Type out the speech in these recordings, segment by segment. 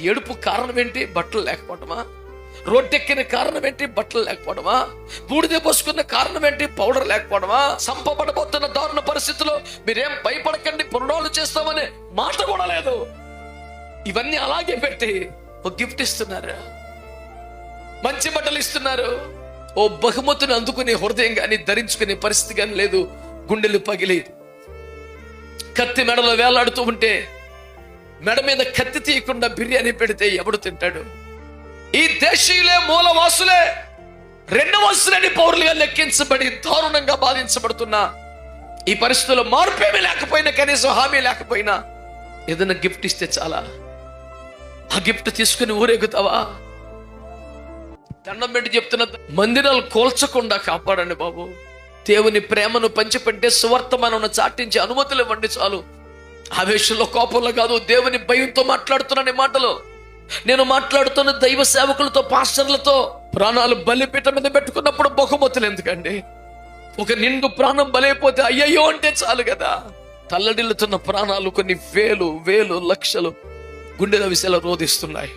ఏడుపు కారణం ఏంటి? బట్టలు లేకపోవడమా రోడ్డెక్కిన కారణం ఏంటి? బట్టలు లేకపోవడమా బూడిద పోసుకున్న కారణం ఏంటి? పౌడర్ లేకపోవడమా సంపబడబోతున్న దారుణ పరిస్థితిలో మీరేం భయపడకండి పునరాలు చేస్తామనే మాట కూడా లేదు. ఇవన్నీ అలాగే పెట్టి ఒక గిఫ్ట్ ఇస్తున్నారు. మంచి బట్టలు ఇస్తున్నారు. ఓ బహుమతిని అందుకునే హృదయం కానీ ధరించుకునే పరిస్థితి కానీ లేదు. గుండెలు పగిలి కత్తి మెడలో వేలాడుతూ ఉంటే మెడ మీద కత్తి తీయకుండా బిర్యానీ పెడితే ఎవడు తింటాడు? ఈ దేశీయులే మూలవాసులే. రెండు వస్తులని పౌరులుగా లెక్కించబడి దారుణంగా బాధించబడుతున్నా ఈ పరిస్థితుల్లో మార్పేమీ లేకపోయినా కనీసం హామీ లేకపోయినా ఏదైనా గిఫ్ట్ ఇస్తే చాలా. ఆ గిఫ్ట్ తీసుకుని ఊరేగుతావా? దండం పెట్టి చెప్తున్న మందిరాలు కోల్చకుండా కాపాడండి బాబు. దేవుని ప్రేమను పంచిపెట్టే సువర్తమానం చాటించే అనుమతులు ఇవ్వండి చాలు. ఆవేశంలో కోపంలో కాదు దేవుని భయంతో మాట్లాడుతున్నాను ఈ మాటలు. నేను మాట్లాడుతున్న దైవ సేవకులతో పాస్టర్లతో ప్రాణాలు బలిపీట మీద పెట్టుకున్నప్పుడు బహుమతులు ఎందుకండి? ఒక నిండు ప్రాణం బలైపోతే అయ్యయ్యో అంటే చాలు కదా. తల్లడిల్లుతున్న ప్రాణాలు కొన్ని వేలు వేలు లక్షలు గుండెల విషయాలు రోధిస్తున్నాయి.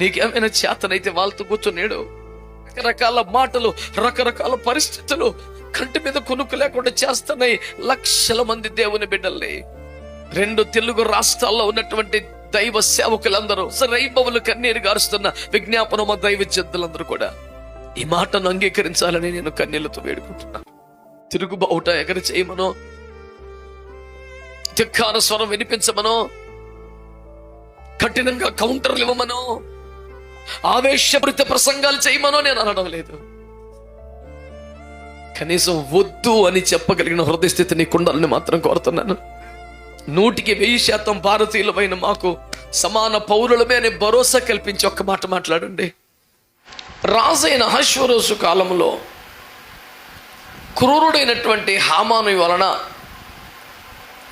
నీకేమైనా చేతనైతే వాళ్ళతో కూర్చున్నాడు రకరకాల మాటలు రకరకాల పరిస్థితులు కంటి మీద కొనుక్కు లేకుండా చేస్తున్నాయి. లక్షల మంది దేవుని బిడ్డల్ని. రెండు తెలుగు రాష్ట్రాల్లో ఉన్నటువంటి దైవ సేవకులందరూ సరైబవులు కన్నీరు గారుస్తున్న విజ్ఞాపనం మా దైవ జద్దులందరూ కూడా ఈ మాటను అంగీకరించాలని నేను కన్నీళ్ళతో వేడుకుంటున్నాను తిరుగుబావుట ఎగర చేయమనో. ధిక్కార స్వరం వినిపించమనో. కఠినంగా కౌంటర్లు ఇవ్వమనో. ఆవేశభృత ప్రసంగాలు చేయమనో నేను అనడం లేదు. కనీసం వద్దు అని చెప్పగలిగిన హృదయ స్థితి నీకుండాలని మాత్రం కోరుతున్నాను. నూటికి వెయ్యి శాతం భారతీయులమైన మాకు సమాన పౌరులమే అని భరోసా కల్పించి ఒక్క మాట మాట్లాడండి. రాజైన అహశ్వరోసు కాలంలో క్రూరుడైనటువంటి హామాను వలన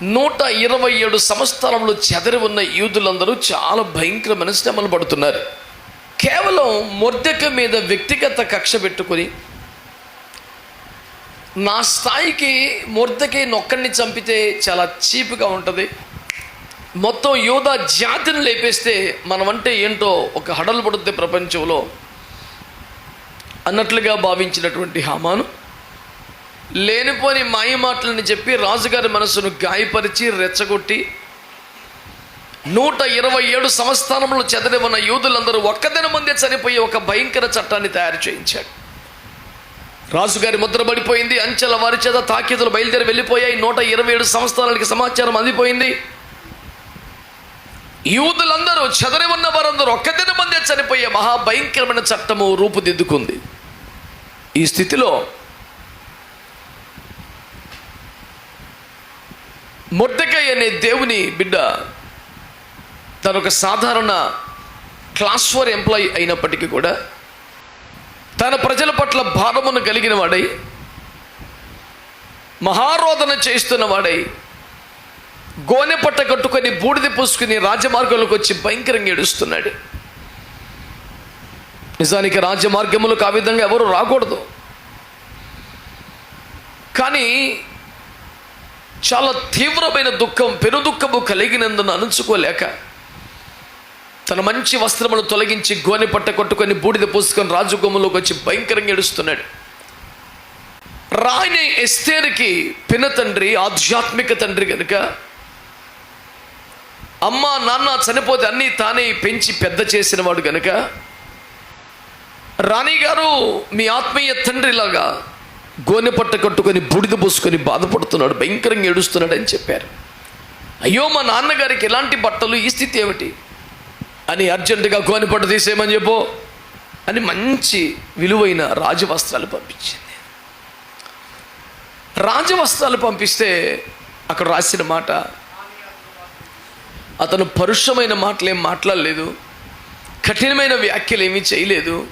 నూట ఇరవై ఏడు సంవత్సరంలో చెదరి ఉన్న యూదులందరూ చాలా భయంకరమైన శ్రమలు పడుతున్నారు. కేవలం మొర్దక మీద వ్యక్తిగత కక్ష పెట్టుకొని నా స్థాయికి మొర్దకి నొక్కడిని చంపితే చాలా చీప్గా ఉంటుంది. మొత్తం యోధ జాతిని లేపేస్తే మనమంటే ఏంటో ఒక హడలు పడుద్ది ప్రపంచంలో అన్నట్లుగా భావించినటువంటి హామాను. లేనిపోని మాయ మాటలని చెప్పి రాజుగారి మనసును గాయపరిచి రెచ్చగొట్టి నూట ఇరవై ఏడు సంస్థానంలో చెదరి ఉన్న యూదులందరూ ఒక్కదిన ముందే చనిపోయి ఒక భయంకర చట్టాన్ని తయారు చేయించాడు రాజుగారి ముద్ర పడిపోయింది. అంచెల వారి చేత తాకీదులు బయలుదేరి వెళ్ళిపోయాయి. నూట ఇరవై ఏడు సంవత్సరాలకి సమాచారం అందిపోయింది. యూదులందరూ చెదరి ఉన్న వారందరూ ఒక్కదిన మందే చనిపోయే మహాభయంకరమైన చట్టము రూపుదిద్దుకుంది. ఈ స్థితిలో మొట్టకై అనే దేవుని బిడ్డ తను ఒక సాధారణ క్లాస్ ఫోర్ ఎంప్లాయీ అయినప్పటికీ కూడా తన ప్రజల పట్ల భారమును కలిగిన వాడై మహారోధన చేస్తున్న వాడై గోనె పట్ట కట్టుకొని బూడిద పూసుకుని రాజమార్గంలోకి వచ్చి భయంకరంగా ఏడుస్తున్నాడు. నిజానికి రాజమార్గములకు ఆ విధంగా ఎవరు రాకూడదు. కానీ చాలా తీవ్రమైన దుఃఖం పెను దుఃఖము కలిగినందున అణుచుకోలేక తన మంచి వస్త్రములు తొలగించి గోనె పట్ట కొట్టుకొని బూడిద పూసుకొని రాజగుమ్మలోకి వచ్చి భయంకరంగా ఏడుస్తున్నాడు. రాయని ఎస్తేరికి పిన తండ్రి ఆధ్యాత్మిక తండ్రి కనుక అమ్మ నాన్న చనిపోతే అన్నీ తానే పెంచి పెద్ద చేసినవాడు కనుక గనుక రాణి గారు మీ ఆత్మీయ తండ్రిలాగా గోనె పట్ట కట్టుకొని బూడిద పోసుకొని బాధపడుతున్నాడు భయంకరంగా ఏడుస్తున్నాడు అని చెప్పారు. అయ్యో మా నాన్నగారికి ఎలాంటి బట్టలు ఈ స్థితి ఏమిటి? అని అర్జెంటుగా కోనిపట్టు తీసేయమని చెప్పు అని మంచి విలువైన రాజవస్త్రాలు పంపించింది. రాజవస్త్రాలు పంపిస్తే అక్కడ రాసిన మాట అతను పరుషమైన మాటలేం మాట్లాడలేదు కఠినమైన వ్యాఖ్యలు ఏమీ చేయలేదు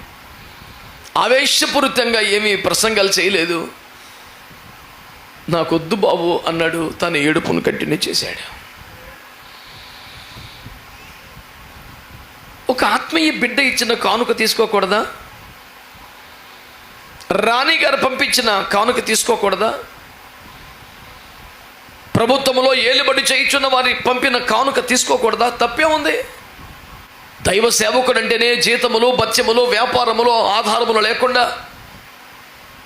ఆవేశపూరితంగా ఏమీ ప్రసంగాలు చేయలేదు. నాకొద్దు బాబు అన్నాడు తన ఏడుపును కంటిన్యూ చేశాడు. ఒక ఆత్మీయ బిడ్డ ఇచ్చిన కానుక తీసుకోకూడదా? రాణి గారు పంపించిన కానుక తీసుకోకూడదా? ప్రభుత్వంలో ఏలుబడి చేయించున్న వారి పంపిన కానుక తీసుకోకూడదా? తప్పే ఉంది దైవ సేవకుడు అంటేనే జీతములు బత్యములు వ్యాపారములు ఆధారములు లేకుండా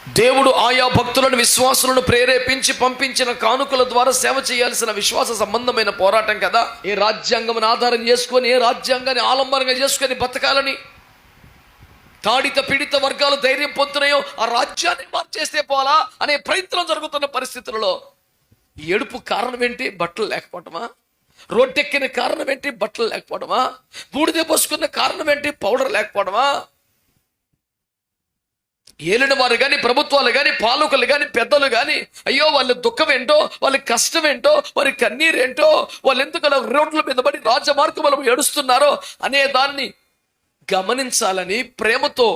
దేవుడు ఆయా భక్తులను విశ్వాసులను ప్రేరేపించి పంపించిన కానుకల ద్వారా సేవ చేయాల్సిన విశ్వాస సంబంధమైన పోరాటం కదా? ఏ రాజ్యాంగం ఆధారం చేసుకొని ఏ రాజ్యాంగాన్ని ఆలంబనంగా చేసుకొని బతకాలని? తాడిత పీడిత వర్గాలు ధైర్యం పొందుతున్నాయో ఆ రాజ్యాన్ని మార్చేస్తే పోలా అనే ప్రయత్నం జరుగుతున్న పరిస్థితులలో ఏడుపు కారణం ఏంటి? బట్టలు లేకపోవటమా? రోడ్డెక్కిన కారణం ఏంటి? బట్టలు లేకపోవడమా బూడిద పోసుకున్న కారణం ఏంటి? పౌడర్ లేకపోవడమా ఏలిన వారు కానీ ప్రభుత్వాలు కానీ పాలకులు కానీ పెద్దలు కానీ అయ్యో వాళ్ళ దుఃఖం ఏంటో వాళ్ళ కష్టం ఏంటో వారి కన్నీరు ఏంటో వాళ్ళు ఎందుకు అలా రోడ్ల మీద పడి రాజమార్గం ఏడుస్తున్నారో అనే దాన్ని గమనించాలని ప్రేమతో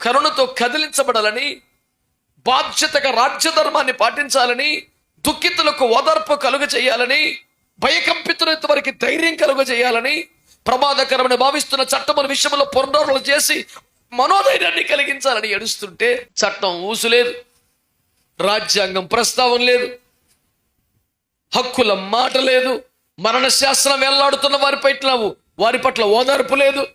కరుణతో కదిలించబడాలని బాధ్యతగా రాజ్యధర్మాన్ని పాటించాలని దుఃఖితులకు ఓదార్పు కలుగ చేయాలని భయకంపితులైన వారికి ధైర్యం కలుగ చేయాలని ప్రమాదకరమని భావిస్తున్న చట్టముల విషయంలో పునరులు చేసి మనోధైర్యాన్ని కలిగించాలని ఏడుస్తుంటే చట్టం ఊసులేదు. రాజ్యాంగం ప్రస్తావం లేదు. హక్కుల మాట లేదు. మరణ శాస్త్రం వెళ్ళాడుతున్న వారి పట్ల వారి పట్ల ఓదార్పు లేదు.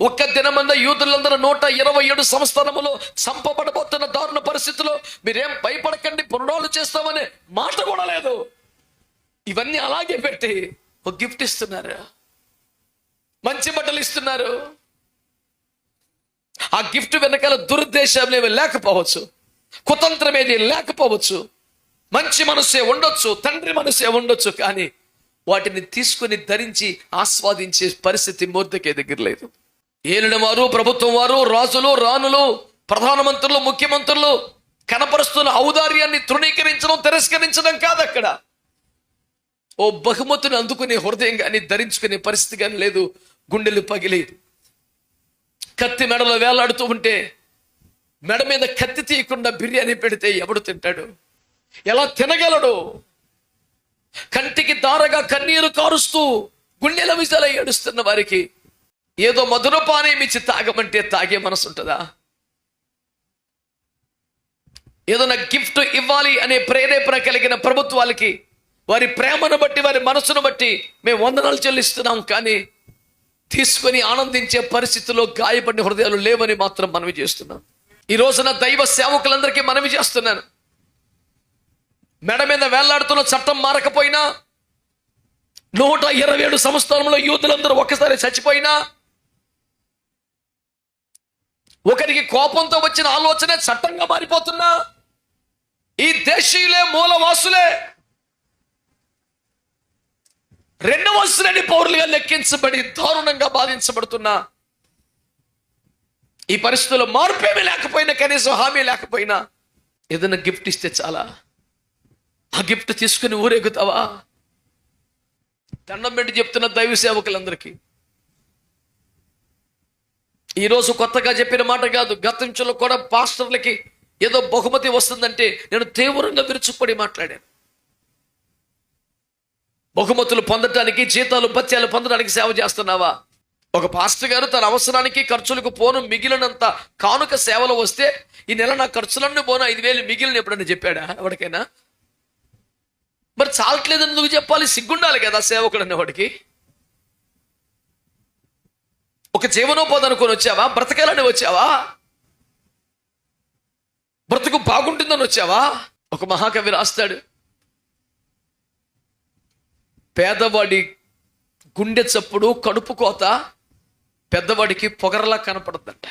ఒక్క దినమంద యూదులందరూ నూట ఇరవై ఏడు సంస్థానములో చంపబడబోతున్న దారుణ పరిస్థితిలో మీరేం భయపడకండి పునరాలు చేస్తామనే మాట కూడా లేదు. ఇవన్నీ అలాగే పెట్టి ఒక గిఫ్ట్ ఇస్తున్నారు. మంచి బట్టలు ఇస్తున్నారు. ఆ గిఫ్ట్ వెనకాల దురుద్దేశం ఏమి లేకపోవచ్చు. కుతంత్రం ఏది లేకపోవచ్చు. మంచి మనసే ఉండొచ్చు తండ్రి మనసే ఉండొచ్చు కానీ వాటిని తీసుకుని ధరించి ఆస్వాదించే పరిస్థితి మూర్తికే దగ్గర లేదు. ఏలిన వారు ప్రభుత్వం వారు రాజులు రాణులు ప్రధానమంత్రులు ముఖ్యమంత్రులు కనపరుస్తున్న ఔదార్యాన్ని తృణీకరించడం తిరస్కరించడం కాదు అక్కడ. ఓ బహుమతిని అందుకునే హృదయం కానీ ధరించుకునే పరిస్థితి కానీ లేదు గుండెలు పగిలేదు కత్తి మెడలో వేలాడుతూ ఉంటే మెడ మీద కత్తి తీయకుండా బిర్యానీ పెడితే ఎవడు తింటాడు? ఎలా తినగలడు? కంటికి దారగా కన్నీరు కారుస్తూ గుండెల విజల ఏడుస్తున్న వారికి ఏదో మధురపానీయం ఇచ్చి తాగమంటే తాగే మనసు ఉంటుందా? ఏదైనా గిఫ్ట్ ఇవ్వాలి అనే ప్రేరేపణ కలిగిన ప్రభుత్వాలకి వారి ప్రేమను బట్టి వారి మనసును బట్టి మేము వందనాలు చెల్లిస్తున్నాం కానీ తీసుకొని ఆనందించే పరిస్థితిలో గాయపడిన హృదయాలు లేవని మాత్రం మనవి చేస్తున్నాను ఈ రోజున దైవ సేవకులందరికీ మనవి చేస్తున్నాను. మెడ మీద వేలాడుతున్న చట్టం మారకపోయినా నూట ఇరవై ఏడు సంవత్సరంలో యూతులందరూ ఒక్కసారి చచ్చిపోయినా ఒకరికి కోపంతో వచ్చిన ఆలోచన చట్టంగా మారిపోతున్నా. ఈ దేశీయులే మూలవాసులే రెండవ శ్రేణి పౌరులుగా లెక్కించబడి దారుణంగా బాధించబడుతున్న ఈ పరిస్థితుల్లో మార్పేమీ లేకపోయినా కనీసం హామీ లేకపోయినా ఏదైనా గిఫ్ట్ ఇస్తే చాలా. ఆ గిఫ్ట్ తీసుకుని ఊరేగుతావా? దండం పెట్టి చెప్తున్న దైవ సేవకులందరికీ. ఈరోజు కొత్తగా చెప్పిన మాట కాదు గతంలో కూడా పాస్టర్లకి ఏదో బహుమతి వస్తుందంటే నేను తీవ్రంగా విరుచుకుపడి మాట్లాడాను. బహుమతులు పొందటానికి జీతాలు భత్యాలు పొందడానికి సేవ చేస్తున్నావా? ఒక పాస్టర్ గారు తన అవసరానికి ఖర్చులకు పోను మిగిలినంత కానుక సేవలు వస్తే ఈ నెల నా ఖర్చులన్నీ పోను ఐదు వేలు మిగిలిన ఎప్పుడన్నా చెప్పాడా ఎవరికైనా? మరి చాలట్లేదని ఎందుకు చెప్పాలి? సిగ్గుండాలి కదా సేవకుడు అనేవాడికి ఒక జీవనోపాధి అనుకొని వచ్చావా? బ్రతకాలని వచ్చావా? బ్రతుకు బాగుంటుందని వచ్చావా? ఒక మహాకవి రాస్తాడు పేదవాడి గుండె చప్పుడు కడుపు కోత పెద్దవాడికి పొగరలా కనపడద్దంట.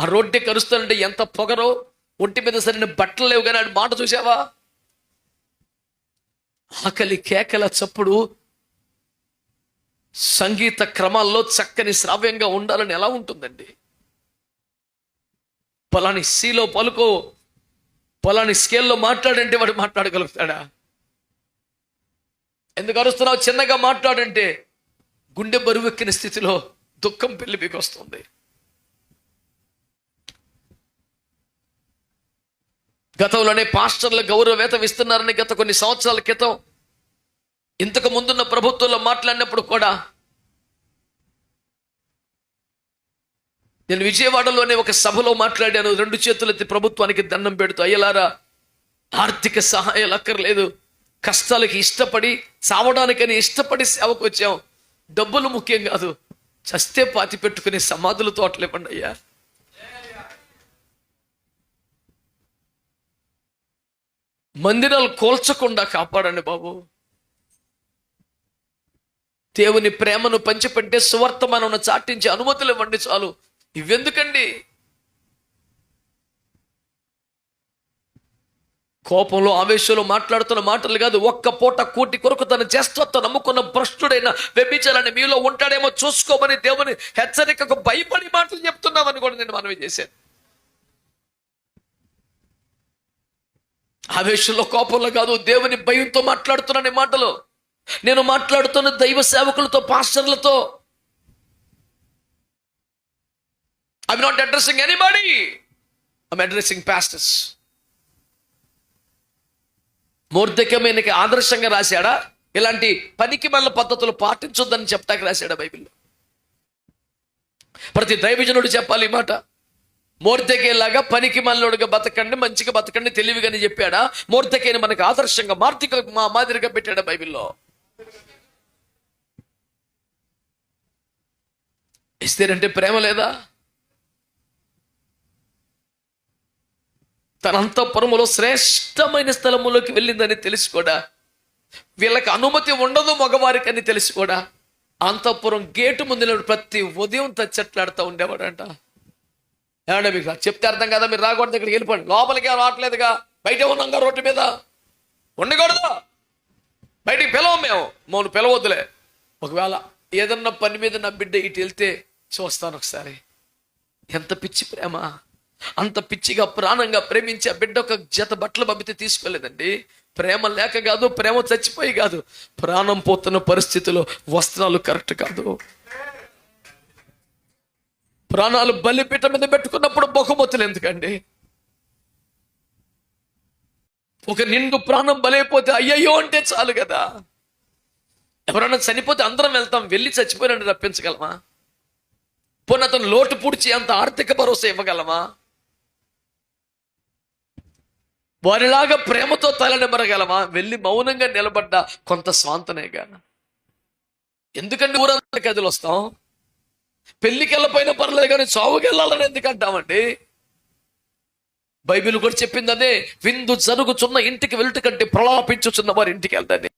ఆ రోడ్డే కరుస్తానంటే ఎంత పొగరో ఒంటి మీద సరైన బట్టలు లేవు కానీ ఆడి మాట చూసావా ఆకలి కేకల చప్పుడు సంగీత క్రమాల్లో చక్కని శ్రావ్యంగా ఉండాలని ఎలా ఉంటుందండి? పలాని సీలో పలుకో పలాని స్కేల్లో మాట్లాడంటే వాడు మాట్లాడగలుగుతాడా? ఎందుకు అరుస్తున్నావు? చిన్నగా మాట్లాడంటే గుండె బరువెక్కిన స్థితిలో దుఃఖం పెళ్ళి మీకు వస్తుంది. గతంలోనే పాస్టర్ల గౌరవవేతం ఇస్తున్నారని గత కొన్ని సంవత్సరాల క్రితం ఇంతకు ముందున్న ప్రభుత్వంలో మాట్లాడినప్పుడు కూడా నేను విజయవాడలోనే ఒక సభలో మాట్లాడాను. రెండు చేతులెత్తి ప్రభుత్వానికి దండం పెడుతూ అయ్యలారా ఆర్థిక సహాయాలు అక్కర్లేదు. కష్టాలకి ఇష్టపడి చావడానికని ఇష్టపడి సేవకు వచ్చాం. డబ్బులు ముఖ్యం కాదు. చస్తే పాతి పెట్టుకునే సమాధులు తోటలేమండి అయ్యా. మందిరాలు కోల్చకుండా కాపాడండి బాబు. దేవుని ప్రేమను పంచిపెట్టే సువర్తమానం చాటించి అనుమతులు ఇవ్వండి చాలు. ఇవెందుకండి? కోపంలో ఆవేశంలో మాట్లాడుతున్న మాటలు కాదు ఒక్క పూట కూటి కొరకు తన చేస్తత్వ నమ్ముకున్న భ్రష్టుడైన వ్యభిచారాన్ని మీలో ఉంటాడేమో చూసుకోమని దేవుని హెచ్చరికకు భయపడి మాటలు చెప్తున్నామని కూడా నేను మనవి చేశాను. ఆవేశంలో కోపంలో కాదు దేవుని భయంతో మాట్లాడుతున్నాను మాటలు. నేను మాట్లాడుతున్న దైవ సేవకులతో పాస్టర్లతో I not addressing anybody I'm addressing pastors మూర్ధక్యమైనకి ఆదర్శంగా రాశాడా? ఇలాంటి పనికి మల్ల పద్ధతులు పాటించొద్దని చెప్తాక రాశాడా బైబిల్లో? ప్రతి దైవజనుడు చెప్పాలి ఈ మాట. మూర్ధకేలాగా పనికి మల్లోడుగా బతకండి మంచిగా బతకండి తెలివిగాని చెప్పాడా? మూర్తికేని మనకు ఆదర్శంగా మార్తిక మా మాదిరిగా పెట్టాడా బైబిల్లో? ఇస్తేనంటే ప్రేమ లేదా? తన అంతఃపురములో శ్రేష్టమైన స్థలములోకి వెళ్ళిందని తెలిసి కూడా వీళ్ళకి అనుమతి ఉండదు మగవారికి అని తెలిసి కూడా అంతఃపురం గేటు ముందు ప్రతి ఉదయం తచ్చట్లాడుతూ ఉండేవాడంట. ఏమంటే మీకు చెప్తే అర్థం కదా? మీరు రాకూడదు ఇక్కడికి వెళ్ళిపోండి. లోపలికి రావట్లేదుగా. బయట ఉన్నాం రోడ్డు మీద. ఉండకూడదు. బయటికి పిలవం మేము. మమ్మల్ని పిలవద్దులే. ఒకవేళ ఏదన్నా పని మీద నా బిడ్డ ఇటు వెళ్తే చూస్తాను ఒకసారి. ఎంత పిచ్చి ప్రేమ. అంత పిచ్చిగా ప్రాణంగా ప్రేమించి ఆ బిడ్డ ఒక జత బట్టలు పంపితే తీసుకోలేదండి. ప్రేమ లేక కాదు ప్రేమ చచ్చిపోయి కాదు. ప్రాణం పోతున్న పరిస్థితిలో వస్త్రాలు కరెక్ట్ కాదు. ప్రాణాలు బలిపీట మీద పెట్టుకున్నప్పుడు బహుమతులు ఎందుకండి? ఒక నిండు ప్రాణం బలైపోతే అయ్యయ్యో అంటే చాలు కదా. ఎవరైనా చనిపోతే అందరం వెళ్తాం వెళ్ళి చచ్చిపోయినట్టు రప్పించగలమా పోనీ అతను లోటు పూడ్చి అంత ఆర్థిక భరోసా ఇవ్వగలమా? వారిలాగా ప్రేమతో తలనిమ్మరగలమా వెళ్ళి మౌనంగా నిలబడ్డ కొంత స్వాంతనేగా ఎందుకంటే ఊరంతా కదిలి వస్తాం? పెళ్ళికి వెళ్ళపోయినా పర్లేదు కానీ చావుకి వెళ్ళాలని ఎందుకు అంటామండి? బైబిల్ కూడా చెప్పింది అదే విందు జరుగుచున్న ఇంటికి వెళ్తు కంటే ప్రలాపించుచున్న వారి ఇంటికి వెళ్తాని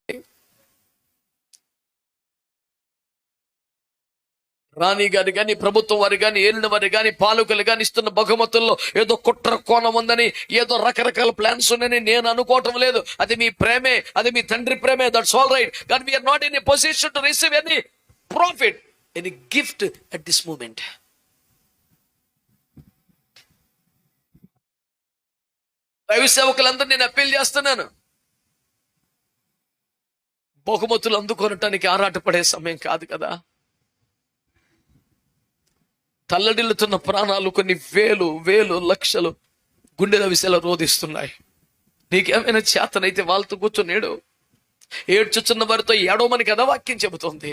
రాణి గారి కానీ ప్రభుత్వం వారి కానీ ఏలిన వారి కానీ పాలకులు కానీ ఇస్తున్న బహుమతుల్లో ఏదో కుట్ర కోణం ఉందని ఏదో రకరకాల ప్లాన్స్ ఉన్నాయని నేను అనుకోవటం లేదు. అది మీ ప్రేమే అది మీ తండ్రి ప్రేమే దట్స్ ఆల్ రైట్ కానీ we're not in position to receive any profit any gift at this moment దైవ సేవకులందరూ నేను అప్పీల్ చేస్తున్నాను. బహుమతులు అందుకొనటానికి ఆరాటపడే సమయం కాదు కదా. తల్లడిల్లుతున్న ప్రాణాలు కొన్ని వేలు వేలు లక్షలు గుండెల విషయాలు రోధిస్తున్నాయి. నీకేమైనా చేతనైతే వాళ్ళతో కూర్చొనేడు ఏడ్చుచున్న వారితో ఏడవమని కదా వాక్యం చెబుతుంది?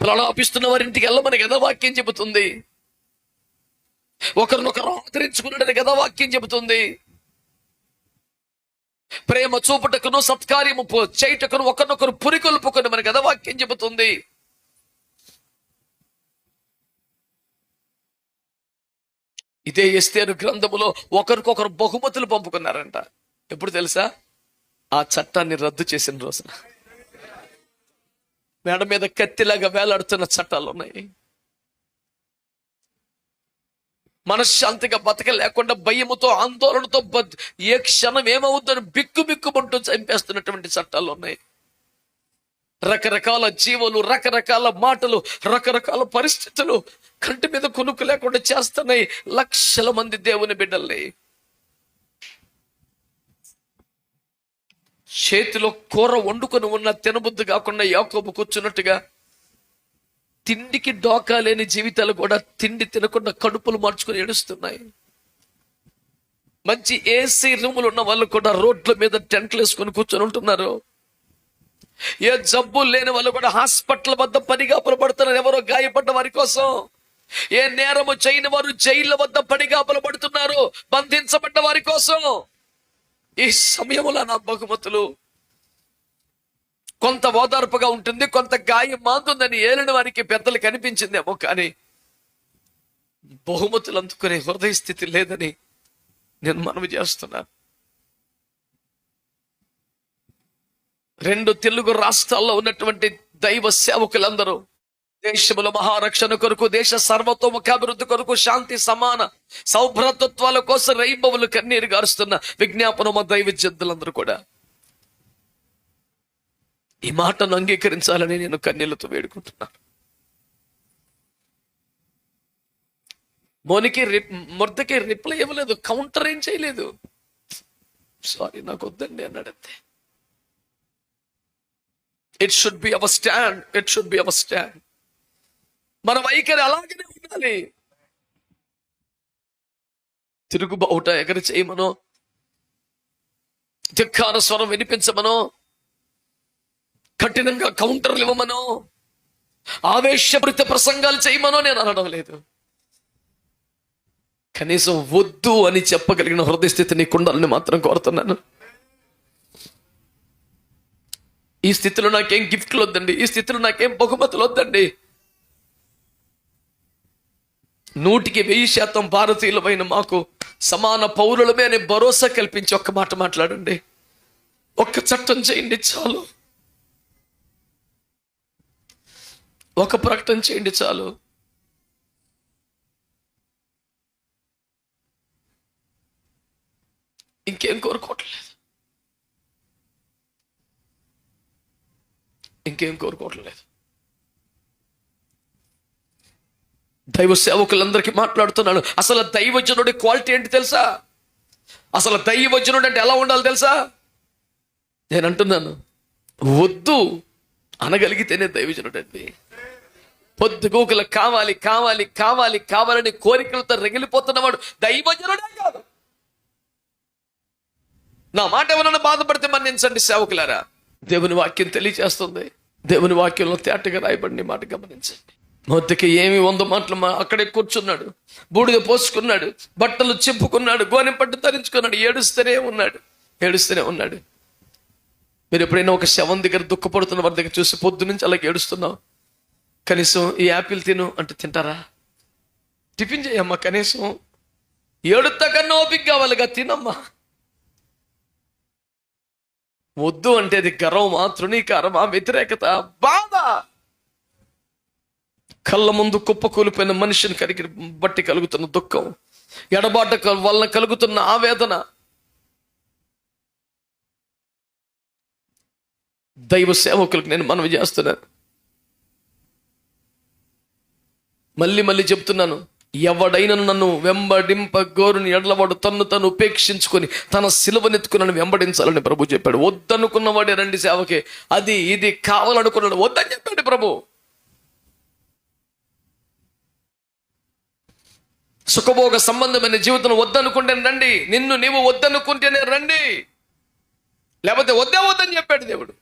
ప్రలాపిస్తున్న వారింటికి వెళ్ళమని కదా వాక్యం చెబుతుంది? ఒకరినొకరు ఆదరించుకున్నాడని కదా వాక్యం చెబుతుంది? ప్రేమ చూపుటకును సత్కార్యము చేయటకును ఒకరినొకరు పురికొల్పుకొని మన కదా వాక్యం చెబుతుంది? ఇదే ఎస్తేరు గ్రంథములో ఒకరికొకరు బహుమతులు పంపుకున్నారంట. ఎప్పుడు తెలుసా? ఆ చట్టాన్ని రద్దు చేసిన రోజున. మేడ మీద కత్తిలాగా వేలాడుతున్న చట్టాలు ఉన్నాయి మనశ్శాంతిగా బతక లేకుండా భయముతో ఆందోళనతో ఏ క్షణం ఏమవుతుందని బిక్కు బిక్కుమంటూ చంపేస్తున్నటువంటి చట్టాలు ఉన్నాయి రకరకాల జీవులు రకరకాల మాటలు రకరకాల పరిస్థితులు కంటి మీద కొనుక్కు లేకుండా చేస్తున్నాయి లక్షల మంది దేవుని బిడ్డల్ని చేతిలో కూర వండుకొని ఉన్న తినబుద్ధి కాకుండా యాకోబు కూర్చున్నట్టుగా తిండికి డోకా లేని జీవితాలు కూడా తిండి తినకుండా కడుపులు మార్చుకొని ఏడుస్తున్నాయి. మంచి ఏసీ రూములు ఉన్న వాళ్ళు కూడా రోడ్ల మీద టెంట్లు వేసుకొని కూర్చొని ఉంటున్నారు. ఏ జబ్బు లేని వాళ్ళు కూడా హాస్పిటల్ వద్ద పనిగా పడుతున్నారు ఎవరో గాయపడ్డ వారి కోసం ఏ నేరము చేయని వారు జైళ్ళ వద్ద పడిగా పడుతున్నారు. బంధించబడ్డ వారి కోసం. ఈ సమయంలో నా బహుమతులు కొంత ఓదార్పుగా ఉంటుంది కొంత గాయం మాంతుందని ఏలిన వారికి పెద్దలు కనిపించిందేమో కానీ బహుమతులు అందుకునే హృదయ స్థితి లేదని నేను మనవి చేస్తున్నాను రెండు తెలుగు రాష్ట్రాల్లో ఉన్నటువంటి దైవ సేవకులందరూ దేశముల మహారక్షణ కొరకు దేశ సర్వతోముఖాభివృద్ధి కొరకు శాంతి సమాన సౌభ్రతత్వాల కోసం రైబవులు కన్నీరు గారుస్తున్న విజ్ఞాపనమ దైవ జంతులందరూ కూడా. ఈ మాటను అంగీకరించాలని నేను కన్నీళ్ళతో వేడుకుంటున్నాను. మోనికి మొర్దకి రిప్లై ఇవ్వలేదు కౌంటర్ ఏం చేయలేదు. సారీ నాకు వద్దండి అన్నాడంతే it should be our stand it should be our stand మన వైఖరి అలాగనే ఉండాలి. తిరుగుబావుట ఎగరి చేయమనో. ధిక్కార స్వరం వినిపించమనో. కఠినంగా కౌంటర్లు ఇవ్వమనో. ఆవేశభృత ప్రసంగాలు చేయమనో నేను అనడం లేదు. కనీసం వద్దు అని చెప్పగలిగిన హృదయస్థితి నీకుండాలని మాత్రం కోరుతున్నాను. ఈ స్థితిలో నాకేం గిఫ్ట్లు వద్దండి? ఈ స్థితిలో నాకేం బహుమతులు వద్దండి? నూటికి వెయ్యి శాతం భారతీయులమైన మాకు సమాన పౌరులమే అనే భరోసా కల్పించి ఒక్క మాట మాట్లాడండి. ఒక్క చట్టం చేయండి చాలు. ఒక ప్రకటన చేయండి చాలు. ఇంకేం కోరుకోవట్లేదు. ఇంకేం కోరుకోవట్లేదు. దైవ సేవకులందరికీ మాట్లాడుతున్నాను. అసలు దైవజనుడి క్వాలిటీ ఏంటి తెలుసా? అసలు దైవజనుడు అంటే ఎలా ఉండాలి తెలుసా? నేను అంటున్నాను వద్దు అనగలిగితేనే దైవజనుడు అండి పొద్దుగోకులు కావాలి కావాలి కావాలి కావాలని కోరికలతో రగిలిపోతున్నవాడు దైవజనుడే కాదు. నా మాట ఎవరైనా బాధపడితే మన్నించండి సేవకులారా. దేవుని వాక్యం తెలియజేస్తుంది. దేవుని వాక్యంలో తేటగా రాయబడిన మాట గమనించండి. మొద్దుకి ఏమి వంద మాటలు అక్కడే కూర్చున్నాడు. బూడిద పోసుకున్నాడు. బట్టలు చింపుకున్నాడు. గోనె పట్టు ధరించుకున్నాడు. ఏడుస్తూనే ఉన్నాడు. ఏడుస్తూనే ఉన్నాడు. మీరు ఎప్పుడైనా ఒక శవం దగ్గర దుఃఖపడుతున్న వారి దగ్గర చూసి పొద్దు నుంచి అలాగే ఏడుస్తున్నావు? కనీసం ఈ యాపిల్ తిను అంటే తింటారా? టిఫిన్ చేయమ్మా కనీసం ఏడుతా కన్నా ఓపిక కావాలిగా తినమ్మా. వద్దు అంటే అది గర్వమా తృణీకారమా వ్యతిరేకత బాధ. కళ్ళ ముందు కుప్పకూలిపోయిన మనిషిని కరిగి బట్టి కలుగుతున్న దుఃఖం ఎడబాట వలన కలుగుతున్న ఆవేదన దైవ సేవకులకు నేను మనవి చేస్తున్నాను. మళ్ళీ మళ్ళీ చెప్తున్నాను ఎవడైనా నన్ను వెంబడింప గోరుని ఎడలవాడు తన్ను తను ఉపేక్షించుకొని తన సిలువనెత్తుకుని వెంబడించాలని ప్రభు చెప్పాడు. వద్దనుకున్నవాడే రండి సేవకే. అది ఇది కావాలనుకున్నాడు. వద్దని చెప్పాడు ప్రభు. సుఖభోగ సంబంధమైన జీవితం వద్దనుకుంటే రండి. నిన్ను నీవు వద్దనుకుంటేనే రండి. లేకపోతే వద్దే వద్దని చెప్పాడు దేవుడు.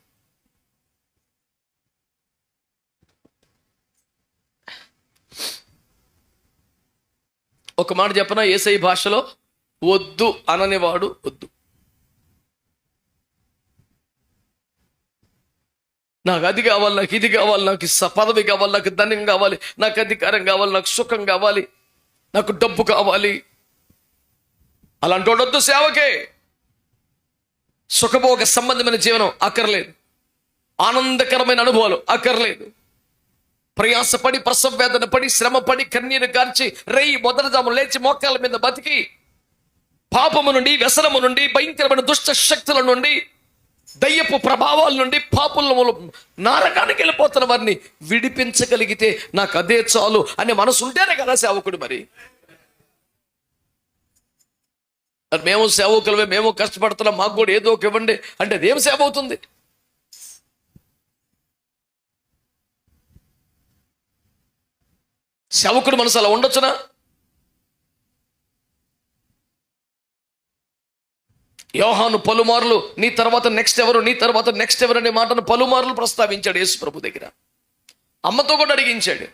ఒక మాట చెప్పనా? ఏసై భాషలో వద్దు అననివాడు వద్దు. నాకు అది కావాలి నాకు ఇది కావాలి నాకు పదవి కావాలి నాకు ధనం కావాలి నాకు అధికారం కావాలి నాకు సుఖం కావాలి. నాకు డబ్బు కావాలి. అలాంటి వాడొద్దు సేవకే. సుఖభోగ సంబంధమైన జీవనం అక్కర్లేదు. ఆనందకరమైన అనుభవాలు అక్కర్లేదు. ప్రయాసపడి ప్రసవేదన పడి శ్రమపడి కన్నీరు కార్చి రేయి మొదలజాము లేచి మోకాల మీద బతికి పాపము నుండి వ్యసనము నుండి భయంకరమైన దుష్ట శక్తుల నుండి దయ్యపు ప్రభావాల నుండి పాపుల నారకానికి వెళ్ళిపోతున్న వారిని విడిపించగలిగితే నాకు అదే చాలు అనే మనసు ఉంటేనే కదా సేవకుడు మరి. మరి మేము సేవకులమే మేము కష్టపడుతున్నాం మాకు కూడా ఏదో ఒక ఇవ్వండి అంటే అదేం సేవ అవుతుంది? సేవకుడు మనసు అలా ఉండొచ్చునా? యోహాను పలుమార్లు నీ తర్వాత నెక్స్ట్ ఎవరు? నీ తర్వాత నెక్స్ట్ ఎవరు? అనే మాటను పలుమార్లు ప్రస్తావించాడు యేసు ప్రభు దగ్గర. అమ్మతో కూడా అడిగించాడు.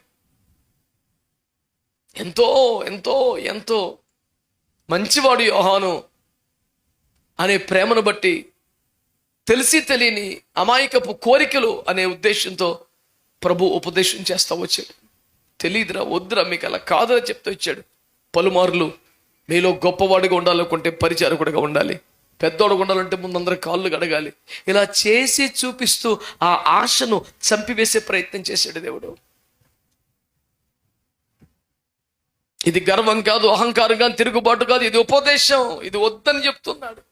ఎంతో ఎంతో ఎంతో మంచివాడు యోహాను అనే ప్రేమను బట్టి తెలిసి తెలియని అమాయకపు కోరికలు అనే ఉద్దేశంతో ప్రభు ఉపదేశం చేస్తా వచ్చాడు. తెలియదురా వద్దురా మీకు అలా కాదురా చెప్తూ వచ్చాడు. పలుమార్లు మీలో గొప్పవాడిగా ఉండాలనుకుంటే పరిచారకుడిగా ఉండాలి. పెద్దోడు ఉండాలంటే ముందు అందరి కాళ్ళు గడగాలి ఇలా చేసి చూపిస్తూ ఆ ఆశను చంపివేసే ప్రయత్నం చేశాడు దేవుడు. ఇది గర్వం కాదు అహంకారం కాదు తిరుగుబాటు కాదు ఇది ఉపదేశం ఇది వద్దని చెప్తున్నాడు.